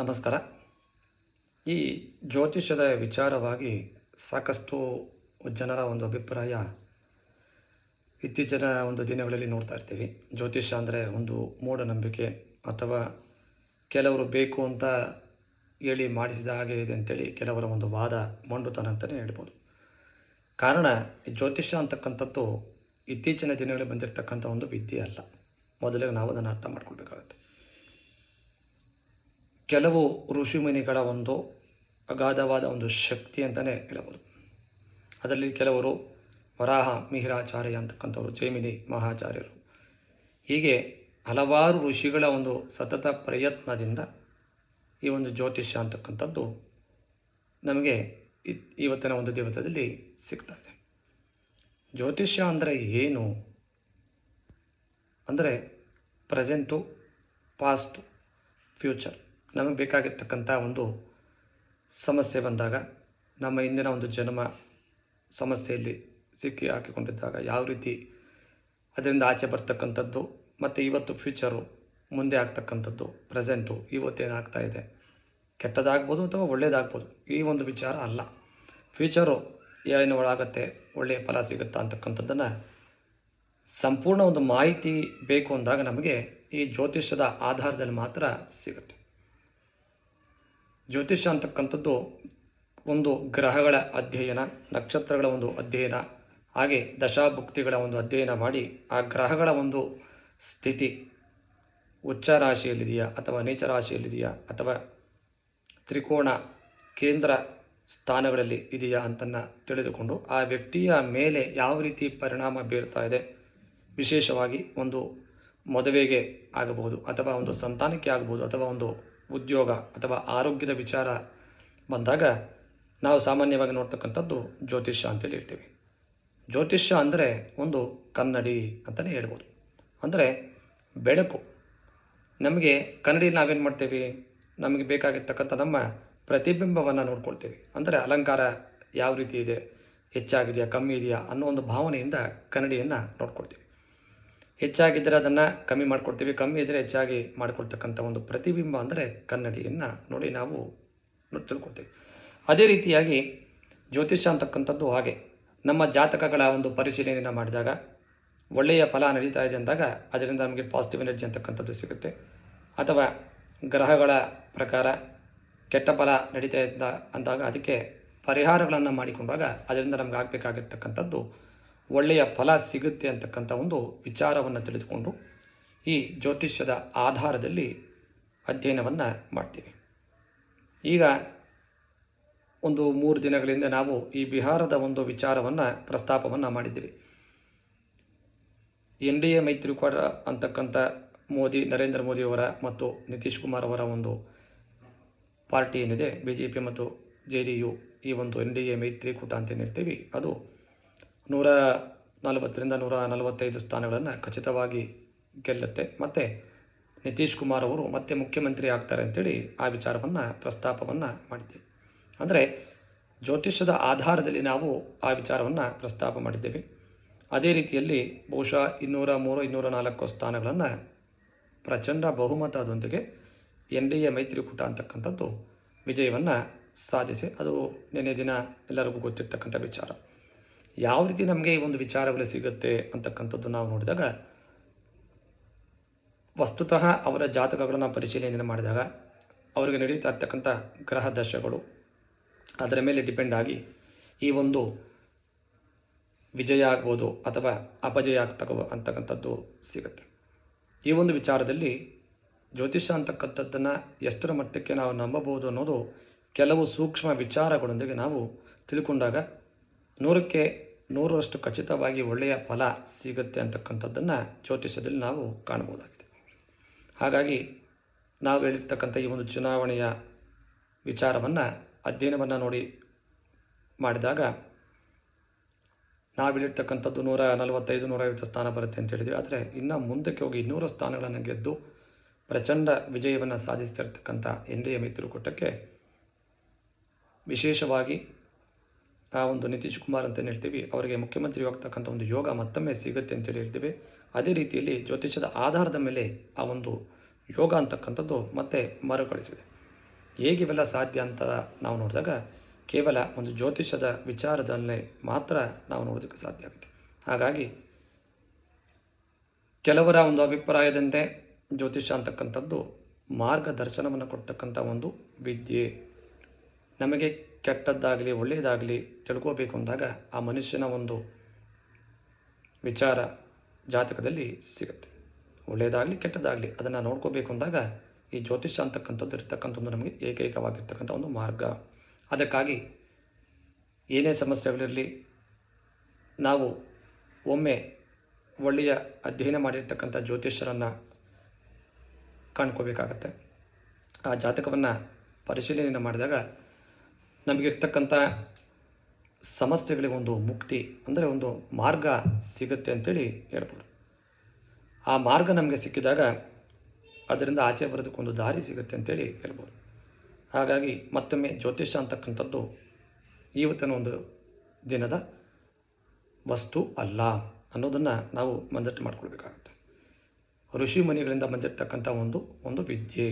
ನಮಸ್ಕಾರ. ಈ ಜ್ಯೋತಿಷ್ಯದ ವಿಚಾರವಾಗಿ ಸಾಕಷ್ಟು ಜನರ ಒಂದು ಅಭಿಪ್ರಾಯ ಇತ್ತೀಚಿನ ಒಂದು ದಿನಗಳಲ್ಲಿ ನೋಡ್ತಾ ಇರ್ತೀವಿ. ಜ್ಯೋತಿಷ್ಯ ಅಂದರೆ ಒಂದು ಮೂಢನಂಬಿಕೆ ಅಥವಾ ಕೆಲವರು ಬೇಕು ಅಂತ ಹೇಳಿ ಮಾಡಿಸಿದ ಹಾಗೆ ಇದೆ ಅಂತೇಳಿ ಕೆಲವರ ಒಂದು ವಾದ ಮೊಂಡುತನ ಅಂತಲೇ ಹೇಳ್ಬೋದು. ಕಾರಣ, ಈ ಜ್ಯೋತಿಷ್ಯ ಅಂತಕ್ಕಂಥದ್ದು ಇತ್ತೀಚಿನ ದಿನಗಳಲ್ಲಿ ಬಂದಿರತಕ್ಕಂಥ ಒಂದು ವಿದ್ಯೆ ಅಲ್ಲ. ಮೊದಲಿಗೆ ನಾವು ಅದನ್ನು ಅರ್ಥ ಮಾಡ್ಕೊಳ್ಬೇಕಾಗತ್ತೆ. ಕೆಲವು ಋಷಿಮುನಿಗಳ ಒಂದು ಅಗಾಧವಾದ ಒಂದು ಶಕ್ತಿ ಅಂತಲೇ ಹೇಳಬಹುದು ಅದರಲ್ಲಿ ಕೆಲವರು ವರಾಹ ಮಿಹಿರಾಚಾರ್ಯ ಅಂತಕ್ಕಂಥವ್ರು, ಜೈಮಿನಿ ಮಹಾಚಾರ್ಯರು. ಹೀಗೆ ಹಲವಾರು ಋಷಿಗಳ ಒಂದು ಸತತ ಪ್ರಯತ್ನದಿಂದ ಈ ಒಂದು ಜ್ಯೋತಿಷ್ಯ ಅಂತಕ್ಕಂಥದ್ದು ನಮಗೆ ಇವತ್ತಿನ ಒಂದು ದಿವಸದಲ್ಲಿ ಸಿಗ್ತಾ ಇದೆ. ಜ್ಯೋತಿಷ್ಯ ಅಂದರೆ ಏನು? ಅಂದರೆ ಪ್ರೆಸೆಂಟು, ಪಾಸ್ಟು, ಫ್ಯೂಚರ್. ನಮಗೆ ಬೇಕಾಗಿರ್ತಕ್ಕಂಥ ಒಂದು ಸಮಸ್ಯೆ ಬಂದಾಗ, ನಮ್ಮ ಹಿಂದಿನ ಒಂದು ಜನ್ಮ ಸಮಸ್ಯೆಯಲ್ಲಿ ಸಿಕ್ಕಿ ಹಾಕಿಕೊಂಡಿದ್ದಾಗ ಯಾವ ರೀತಿ ಅದರಿಂದ ಆಚೆ ಬರ್ತಕ್ಕಂಥದ್ದು, ಮತ್ತು ಇವತ್ತು ಫ್ಯೂಚರು ಮುಂದೆ ಆಗ್ತಕ್ಕಂಥದ್ದು ಪ್ರೆಸೆಂಟು ಇವತ್ತೇನಾಗ್ತಾ ಇದೆ, ಕೆಟ್ಟದಾಗ್ಬೋದು ಅಥವಾ ಒಳ್ಳೆಯದಾಗ್ಬೋದು ಈ ಒಂದು ವಿಚಾರ ಅಲ್ಲ. ಫ್ಯೂಚರು ಏನು ಒಳಾಗತ್ತೆ ಒಳ್ಳೆಯ ಫಲ ಸಿಗುತ್ತಾ ಅಂತಕ್ಕಂಥದ್ದನ್ನು ಸಂಪೂರ್ಣ ಒಂದು ಮಾಹಿತಿ ಬೇಕು ಅಂದಾಗ ನಮಗೆ ಈ ಜ್ಯೋತಿಷ್ಯದ ಆಧಾರದಲ್ಲಿ ಮಾತ್ರ ಸಿಗುತ್ತೆ. ಜ್ಯೋತಿಷ್ಯ ಅಂತಕ್ಕಂಥದ್ದು ಒಂದು ಗ್ರಹಗಳ ಅಧ್ಯಯನ, ನಕ್ಷತ್ರಗಳ ಒಂದು ಅಧ್ಯಯನ, ಹಾಗೆ ದಶಾಭುಕ್ತಿಗಳ ಒಂದು ಅಧ್ಯಯನ ಮಾಡಿ ಆ ಗ್ರಹಗಳ ಒಂದು ಸ್ಥಿತಿ ಉಚ್ಚ ರಾಶಿಯಲ್ಲಿದೆಯಾ ಅಥವಾ ನೀಚ ರಾಶಿಯಲ್ಲಿದೆಯಾ ಅಥವಾ ತ್ರಿಕೋಣ ಕೇಂದ್ರ ಸ್ಥಾನಗಳಲ್ಲಿ ಇದೆಯಾ ಅಂತನ್ನು ತಿಳಿದುಕೊಂಡು ಆ ವ್ಯಕ್ತಿಯ ಮೇಲೆ ಯಾವ ರೀತಿ ಪರಿಣಾಮ ಬೀರ್ತಾ ಇದೆ ವಿಶೇಷವಾಗಿ ಒಂದು ಮದುವೆಗೆ ಆಗಬಹುದು ಅಥವಾ ಒಂದು ಸಂತಾನಕ್ಕೆ ಆಗಬಹುದು ಅಥವಾ ಒಂದು ಉದ್ಯೋಗ ಅಥವಾ ಆರೋಗ್ಯದ ವಿಚಾರ ಬಂದಾಗ ನಾವು ಸಾಮಾನ್ಯವಾಗಿ ನೋಡ್ತಕ್ಕಂಥದ್ದು ಜ್ಯೋತಿಷ್ಯ ಅಂತೇಳಿ ಹೇಳ್ತೀವಿ. ಜ್ಯೋತಿಷ್ಯ ಅಂದರೆ ಒಂದು ಕನ್ನಡಿ ಅಂತಲೇ ಹೇಳ್ಬೋದು. ಅಂದರೆ ಬೆಳಕು. ನಮಗೆ ಕನ್ನಡಿ ನಾವೇನು ಮಾಡ್ತೀವಿ? ನಮಗೆ ಬೇಕಾಗಿರ್ತಕ್ಕಂಥ ನಮ್ಮ ಪ್ರತಿಬಿಂಬವನ್ನು ನೋಡ್ಕೊಳ್ತೀವಿ. ಅಂದರೆ ಅಲಂಕಾರ ಯಾವ ರೀತಿ ಇದೆ? ಹೆಚ್ಚಾಗಿದೆಯಾ? ಕಮ್ಮಿ ಇದೆಯಾ? ಅನ್ನೋ ಒಂದು ಭಾವನೆಯಿಂದ ಕನ್ನಡಿಯನ್ನು ನೋಡ್ಕೊಳ್ತೀವಿ. ಹೆಚ್ಚಾಗಿದ್ದರೆ ಅದನ್ನು ಕಮ್ಮಿ ಮಾಡಿಕೊಡ್ತೀವಿ, ಕಮ್ಮಿ ಇದ್ದರೆ ಹೆಚ್ಚಾಗಿ ಮಾಡಿಕೊಳ್ತಕ್ಕಂಥ ಒಂದು ಪ್ರತಿಬಿಂಬ ಅಂದರೆ ಕನ್ನಡಿಯನ್ನು ನೋಡಿ ನಾವು ತಿಳ್ಕೊಡ್ತೀವಿ ಅದೇ ರೀತಿಯಾಗಿ ಜ್ಯೋತಿಷ್ಯ ಅಂತಕ್ಕಂಥದ್ದು ಹಾಗೆ, ನಮ್ಮ ಜಾತಕಗಳ ಒಂದು ಪರಿಶೀಲನೆಯನ್ನು ಮಾಡಿದಾಗ, ಒಳ್ಳೆಯ ಫಲ ನಡೀತಾ ಇದೆ ಅಂದಾಗ ಅದರಿಂದ ನಮಗೆ ಪಾಸಿಟಿವ್ ಎನರ್ಜಿ ಅಂತಕ್ಕಂಥದ್ದು ಸಿಗುತ್ತೆ. ಅಥವಾ ಗ್ರಹಗಳ ಪ್ರಕಾರ ಕೆಟ್ಟ ಫಲ ನಡೀತಾ ಇದ್ದ ಅಂದಾಗ ಅದಕ್ಕೆ ಪರಿಹಾರಗಳನ್ನು ಮಾಡಿಕೊಂಡಾಗ ಅದರಿಂದ ನಮ್ಗೆ ಆಗಬೇಕಾಗಿರ್ತಕ್ಕಂಥದ್ದು ಒಳ್ಳೆಯ ಫಲ ಸಿಗುತ್ತೆ ಅಂತಕ್ಕಂಥ ಒಂದು ವಿಚಾರವನ್ನು ತಿಳಿದುಕೊಂಡು ಈ ಜ್ಯೋತಿಷ್ಯದ ಆಧಾರದಲ್ಲಿ ಅಧ್ಯಯನವನ್ನು ಮಾಡ್ತೀವಿ. ಈಗ ಒಂದು ಮೂರು ದಿನಗಳಿಂದ ನಾವು ಈ ಬಿಹಾರದ ಒಂದು ವಿಚಾರವನ್ನು, ಪ್ರಸ್ತಾಪವನ್ನು ಮಾಡಿದ್ದೀವಿ. ಎನ್ ಡಿ ಎ ಮೈತ್ರಿಕೂಟ ಅಂತಕ್ಕಂಥ ಮೋದಿ, ನರೇಂದ್ರ ಮೋದಿಯವರ ಮತ್ತು ನಿತೀಶ್ ಕುಮಾರ್ ಅವರ ಒಂದು ಪಾರ್ಟಿ ಏನಿದೆ, ಬಿ ಜೆ ಪಿ ಮತ್ತು ಜೆ ಡಿ ಯು ಈ ಒಂದು ಎನ್ ಡಿ ಎ ಮೈತ್ರಿಕೂಟ ಅಂತ ಏನು ಹೇಳ್ತೀವಿ. ಅದು ನೂರ ನಲವತ್ತರಿಂದ ನೂರ ನಲವತ್ತೈದು ಸ್ಥಾನಗಳನ್ನು ಖಚಿತವಾಗಿ ಗೆಲ್ಲುತ್ತೆ. ಮತ್ತು ನಿತೀಶ್ ಕುಮಾರ್ ಅವರು ಮತ್ತೆ ಮುಖ್ಯಮಂತ್ರಿ ಆಗ್ತಾರೆ ಅಂತೇಳಿ ಆ ವಿಚಾರವನ್ನು ಪ್ರಸ್ತಾಪವನ್ನು ಮಾಡಿದ್ದೇವೆ. ಅಂದರೆ ಜ್ಯೋತಿಷ್ಯದ ಆಧಾರದಲ್ಲಿ ನಾವು ಆ ವಿಚಾರವನ್ನು ಪ್ರಸ್ತಾಪ ಮಾಡಿದ್ದೇವೆ. ಅದೇ ರೀತಿಯಲ್ಲಿ ಬಹುಶಃ ಇನ್ನೂರ ಮೂರು, ಇನ್ನೂರ ನಾಲ್ಕು ಸ್ಥಾನಗಳನ್ನು ಪ್ರಚಂಡ ಬಹುಮತದೊಂದಿಗೆ ಎನ್ ಡಿ ಎ ಮೈತ್ರಿಕೂಟ ಅಂತಕ್ಕಂಥದ್ದು ವಿಜಯವನ್ನು ಸಾಧಿಸಿ, ಅದು ನಿನ್ನೆ ದಿನ ಎಲ್ಲರಿಗೂ ಗೊತ್ತಿರ್ತಕ್ಕಂಥ ವಿಚಾರ. ಯಾವ ರೀತಿ ನಮಗೆ ಈ ಒಂದು ವಿಚಾರಗಳು ಸಿಗುತ್ತೆ ಅಂತಕ್ಕಂಥದ್ದು ನಾವು ನೋಡಿದಾಗ, ವಸ್ತುತಃ ಅವರ ಜಾತಕಗಳನ್ನು ಪರಿಶೀಲನೆ ಮಾಡಿದಾಗ ಅವರಿಗೆ ನಡೀತಾ ಇರ್ತಕ್ಕಂಥ ಗ್ರಹ ದಶಗಳು, ಅದರ ಮೇಲೆ ಡಿಪೆಂಡ್ ಆಗಿ ಈ ಒಂದು ವಿಜಯ ಆಗ್ಬೋದು ಅಥವಾ ಅಪಜಯ ಆಗ್ತಕ್ಕ ಅಂತಕ್ಕಂಥದ್ದು ಸಿಗುತ್ತೆ. ಈ ಒಂದು ವಿಚಾರದಲ್ಲಿ ಜ್ಯೋತಿಷ್ಯ ಅಂತಕ್ಕಂಥದ್ದನ್ನು ಎಷ್ಟರ ಮಟ್ಟಕ್ಕೆ ನಾವು ನಂಬಬಹುದು ಅನ್ನೋದು ಕೆಲವು ಸೂಕ್ಷ್ಮ ವಿಚಾರಗಳೊಂದಿಗೆ ನಾವು ತಿಳ್ಕೊಂಡಾಗ ನೂರಕ್ಕೆ ನೂರರಷ್ಟು ಖಚಿತವಾಗಿ ಒಳ್ಳೆಯ ಫಲ ಸಿಗುತ್ತೆ ಅಂತಕ್ಕಂಥದ್ದನ್ನು ಜ್ಯೋತಿಷ್ಯದಲ್ಲಿ ನಾವು ಕಾಣಬಹುದಾಗಿದೆ. ಹಾಗಾಗಿ ನಾವು ಹೇಳಿರ್ತಕ್ಕಂಥ ಈ ಒಂದು ಚುನಾವಣೆಯ ವಿಚಾರವನ್ನು, ಅಧ್ಯಯನವನ್ನು ನೋಡಿ ಮಾಡಿದಾಗ ನಾವು ಹೇಳಿರ್ತಕ್ಕಂಥದ್ದು ನೂರ ನಲವತ್ತೈದು, ನೂರ ಐವತ್ತು ಸ್ಥಾನ ಬರುತ್ತೆ ಅಂತ ಹೇಳಿದ್ವಿ. ಆದರೆ ಇನ್ನು ಮುಂದಕ್ಕೆ ಹೋಗಿ ಇನ್ನೂರು ಸ್ಥಾನಗಳನ್ನು ಗೆದ್ದು ಪ್ರಚಂಡ ವಿಜಯವನ್ನು ಸಾಧಿಸ್ತಿರ್ತಕ್ಕಂಥ ಎನ್ ಡಿ ಎ ಮೈತ್ರಿಕೂಟಕ್ಕೆ ವಿಶೇಷವಾಗಿ ಆ ಒಂದು ನಿತೀಶ್ ಕುಮಾರ್ ಅಂತ ಹೇಳ್ತೀವಿ. ಅವರಿಗೆ ಮುಖ್ಯಮಂತ್ರಿ ಹೋಗ್ತಕ್ಕಂಥ ಒಂದು ಯೋಗ ಮತ್ತೊಮ್ಮೆ ಸಿಗುತ್ತೆ ಅಂತೇಳಿ ಹೇಳ್ತೀವಿ. ಅದೇ ರೀತಿಯಲ್ಲಿ ಜ್ಯೋತಿಷ್ಯದ ಆಧಾರದ ಮೇಲೆ ಆ ಒಂದು ಯೋಗ ಅಂತಕ್ಕಂಥದ್ದು ಮತ್ತೆ ಮರುಕಳಿಸಿದೆ. ಹೇಗಿವೆಲ್ಲ ಸಾಧ್ಯ ಅಂತ ನಾವು ನೋಡಿದಾಗ ಕೇವಲ ಒಂದು ಜ್ಯೋತಿಷದ ವಿಚಾರದಲ್ಲೇ ಮಾತ್ರ ನಾವು ನೋಡೋದಕ್ಕೆ ಸಾಧ್ಯ ಆಗುತ್ತೆ. ಹಾಗಾಗಿ ಕೆಲವರ ಒಂದು ಅಭಿಪ್ರಾಯದಂತೆ ಜ್ಯೋತಿಷ ಅಂತಕ್ಕಂಥದ್ದು ಮಾರ್ಗದರ್ಶನವನ್ನು ಕೊಡ್ತಕ್ಕಂಥ ಒಂದು ವಿದ್ಯೆ ನಮಗೆ ಕೆಟ್ಟದ್ದಾಗಲಿ, ಒಳ್ಳೆಯದಾಗಲಿ ತಿಳ್ಕೋಬೇಕು ಅಂದಾಗ ಆ ಮನುಷ್ಯನ ಒಂದು ವಿಚಾರ ಜಾತಕದಲ್ಲಿ ಸಿಗುತ್ತೆ. ಒಳ್ಳೆಯದಾಗಲಿ, ಕೆಟ್ಟದ್ದಾಗಲಿ ಅದನ್ನು ನೋಡ್ಕೋಬೇಕು ಅಂದಾಗ ಈ ಜ್ಯೋತಿಷ್ಯ ಅಂತಕ್ಕಂಥದ್ದು ಇರ್ತಕ್ಕಂಥದ್ದು ನಮಗೆ ಏಕೈಕವಾಗಿರ್ತಕ್ಕಂಥ ಒಂದು ಮಾರ್ಗ. ಅದಕ್ಕಾಗಿ ಏನೇ ಸಮಸ್ಯೆಗಳಿರಲಿ, ನಾವು ಒಮ್ಮೆ ಒಳ್ಳೆಯ ಅಧ್ಯಯನ ಮಾಡಿರ್ತಕ್ಕಂಥ ಜ್ಯೋತಿಷ್ಯರನ್ನು ಕಾಣ್ಕೋಬೇಕಾಗತ್ತೆ. ಆ ಜಾತಕವನ್ನು ಪರಿಶೀಲನೆಯನ್ನು ಮಾಡಿದಾಗ ನಮಗಿರ್ತಕ್ಕಂಥ ಸಮಸ್ಯೆಗಳಿಗೆ ಒಂದು ಮುಕ್ತಿ ಅಂದರೆ ಒಂದು ಮಾರ್ಗ ಸಿಗುತ್ತೆ ಅಂತೇಳಿ ಹೇಳ್ಬೋದು. ಆ ಮಾರ್ಗ ನಮಗೆ ಸಿಕ್ಕಿದಾಗ ಅದರಿಂದ ಆಚೆ ಬರೋದಕ್ಕೊಂದು ದಾರಿ ಸಿಗುತ್ತೆ ಅಂತೇಳಿ ಹೇಳ್ಬೋದು. ಹಾಗಾಗಿ ಮತ್ತೊಮ್ಮೆ ಜ್ಯೋತಿಷ್ಯ ಅಂತಕ್ಕಂಥದ್ದು ಇವತ್ತಿನ ಒಂದು ದಿನದ ವಸ್ತು ಅಲ್ಲ ಅನ್ನೋದನ್ನು ನಾವು ಮಂಜಟ್ಟು ಮಾಡ್ಕೊಳ್ಬೇಕಾಗುತ್ತೆ. ಋಷಿ ಮನೆಗಳಿಂದ ಬಂದಿರತಕ್ಕಂಥ ಒಂದು ಒಂದು ವಿದ್ಯೆ.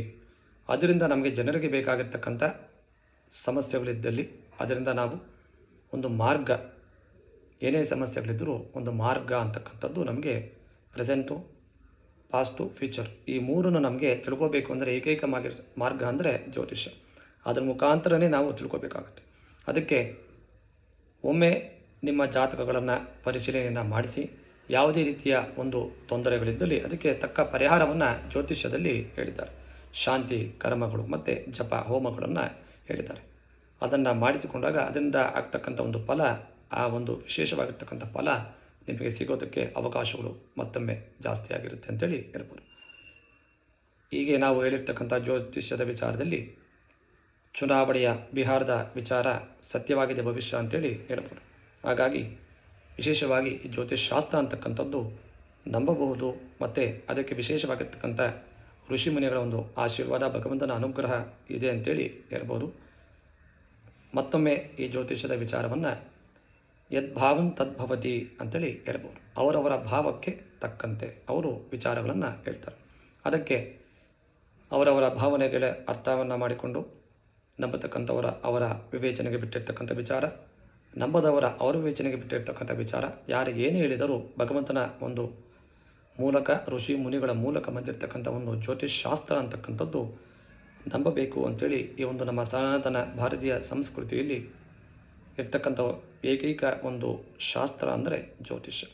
ಅದರಿಂದ ನಮಗೆ ಜನರಿಗೆ ಬೇಕಾಗಿರ್ತಕ್ಕಂಥ ಸಮಸ್ಯೆಗಳಿದ್ದಲ್ಲಿ ಅದರಿಂದ ನಾವು ಒಂದು ಮಾರ್ಗ, ಏನೇ ಸಮಸ್ಯೆಗಳಿದ್ದರೂ ಒಂದು ಮಾರ್ಗ ಅಂತಕ್ಕಂಥದ್ದು ನಮಗೆ ಪ್ರೆಸೆಂಟು, ಪಾಸ್ಟು, ಫ್ಯೂಚರ್. ಈ ಮೂರನ್ನು ನಮಗೆ ತಿಳ್ಕೋಬೇಕು ಅಂದರೆ ಏಕೈಕ ಮಾರ್ಗ ಮಾರ್ಗ ಅಂದರೆ ಜ್ಯೋತಿಷ್ಯ ಅದರ ಮುಖಾಂತರನೇ ನಾವು ತಿಳ್ಕೋಬೇಕಾಗುತ್ತೆ. ಅದಕ್ಕೆ ಒಮ್ಮೆ ನಿಮ್ಮ ಜಾತಕಗಳನ್ನು ಪರಿಶೀಲನೆಯನ್ನು ಮಾಡಿಸಿ, ಯಾವುದೇ ರೀತಿಯ ಒಂದು ತೊಂದರೆಗಳಿದ್ದಲ್ಲಿ ಅದಕ್ಕೆ ತಕ್ಕ ಪರಿಹಾರವನ್ನು ಜ್ಯೋತಿಷ್ಯದಲ್ಲಿ ಹೇಳಿದ್ದಾರೆ. ಶಾಂತಿ, ಕರ್ಮಗಳು ಮತ್ತು ಜಪ, ಹೋಮಗಳನ್ನು ಹೇಳಿದ್ದಾರೆ. ಅದನ್ನು ಮಾಡಿಸಿಕೊಂಡಾಗ ಅದರಿಂದ ಆಗ್ತಕ್ಕಂಥ ಒಂದು ಫಲ, ಆ ಒಂದು ವಿಶೇಷವಾಗಿರ್ತಕ್ಕಂಥ ಫಲ ನಿಮಗೆ ಸಿಗೋದಕ್ಕೆ ಅವಕಾಶಗಳು ಮತ್ತೊಮ್ಮೆ ಜಾಸ್ತಿ ಆಗಿರುತ್ತೆ ಅಂತೇಳಿ ಹೇಳ್ಬೋದು. ಹೀಗೆ ನಾವು ಹೇಳಿರ್ತಕ್ಕಂಥ ಜ್ಯೋತಿಷ್ಯದ ವಿಚಾರದಲ್ಲಿ ಚುನಾವಣೆಯ ಬಿಹಾರದ ವಿಚಾರ ಸತ್ಯವಾಗಿದೆ ಭವಿಷ್ಯ ಅಂತೇಳಿ ಹೇಳ್ಬೋದು. ಹಾಗಾಗಿ ವಿಶೇಷವಾಗಿ ಜ್ಯೋತಿಷ್ ಶಾಸ್ತ್ರ ಅಂತಕ್ಕಂಥದ್ದು ನಂಬಬಹುದು, ಮತ್ತು ಅದಕ್ಕೆ ವಿಶೇಷವಾಗಿರ್ತಕ್ಕಂಥ ಋಷಿಮುನಿಗಳ ಒಂದು ಆಶೀರ್ವಾದ, ಭಗವಂತನ ಅನುಗ್ರಹ ಇದೆ ಅಂತೇಳಿ ಹೇಳ್ಬೋದು. ಮತ್ತೊಮ್ಮೆ ಈ ಜ್ಯೋತಿಷ್ಯದ ವಿಚಾರವನ್ನು ಯದ್ಭಾವಂ ತದ್ಭವತಿ ಅಂತೇಳಿ ಹೇಳ್ಬೋದು. ಅವರವರ ಭಾವಕ್ಕೆ ತಕ್ಕಂತೆ ಅವರು ವಿಚಾರಗಳನ್ನು ಹೇಳ್ತಾರೆ. ಅದಕ್ಕೆ ಅವರವರ ಭಾವನೆಗಳ ಅರ್ಥವನ್ನು ಮಾಡಿಕೊಂಡು ನಂಬತಕ್ಕಂಥವರ ಅವರ ವಿವೇಚನೆಗೆ ಬಿಟ್ಟಿರ್ತಕ್ಕಂಥ ವಿಚಾರ, ನಂಬದವರ ಅವರ ವಿವೇಚನೆಗೆ ಬಿಟ್ಟಿರ್ತಕ್ಕಂಥ ವಿಚಾರ, ಯಾರು ಏನು ಹೇಳಿದರೂ ಭಗವಂತನ ಒಂದು ಮೂಲಕ ಋಷಿ ಮುನಿಗಳ ಮೂಲಕ ಬಂದಿರತಕ್ಕಂಥ ಒಂದು ಜ್ಯೋತಿಷ್ ಶಾಸ್ತ್ರ ಅಂತಕ್ಕಂಥದ್ದು ನಂಬಬೇಕು ಅಂಥೇಳಿ ಈ ಒಂದು ನಮ್ಮ ಸನಾತನ ಭಾರತೀಯ ಸಂಸ್ಕೃತಿಯಲ್ಲಿ ಇರ್ತಕ್ಕಂಥ ಏಕೈಕ ಒಂದು ಶಾಸ್ತ್ರ ಅಂದರೆ ಜ್ಯೋತಿಷ್ಯ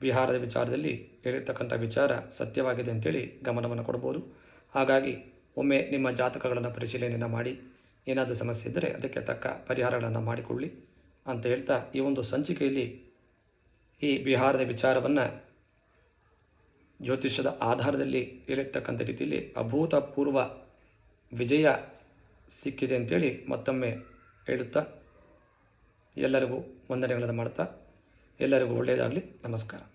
ಬಿಹಾರದ ವಿಚಾರದಲ್ಲಿ ಹೇಳಿರ್ತಕ್ಕಂಥ ವಿಚಾರ ಸತ್ಯವಾಗಿದೆ ಅಂತೇಳಿ ಗಮನವನ್ನು ಕೊಡ್ಬೋದು. ಹಾಗಾಗಿ ಒಮ್ಮೆ ನಿಮ್ಮ ಜಾತಕಗಳನ್ನು ಪರಿಶೀಲನೆಯನ್ನು ಮಾಡಿ, ಏನಾದರೂ ಸಮಸ್ಯೆ ಇದ್ದರೆ ಅದಕ್ಕೆ ತಕ್ಕ ಪರಿಹಾರಗಳನ್ನು ಮಾಡಿಕೊಳ್ಳಿ ಅಂತ ಹೇಳ್ತಾ ಈ ಒಂದು ಸಂಚಿಕೆಯಲ್ಲಿ ಈ ಬಿಹಾರದ ವಿಚಾರವನ್ನು ಜ್ಯೋತಿಷ್ಯದ ಆಧಾರದಲ್ಲಿ ಹೇಳಿರ್ತಕ್ಕಂಥ ರೀತಿಯಲ್ಲಿ ಅಭೂತಪೂರ್ವ ವಿಜಯ ಸಿಕ್ಕಿದೆ ಅಂತೇಳಿ ಮತ್ತೊಮ್ಮೆ ಹೇಳುತ್ತಾ ಎಲ್ಲರಿಗೂ ವಂದನೆಗಳನ್ನು ಮಾಡ್ತಾ ಎಲ್ಲರಿಗೂ ಒಳ್ಳೆಯದಾಗಲಿ. ನಮಸ್ಕಾರ.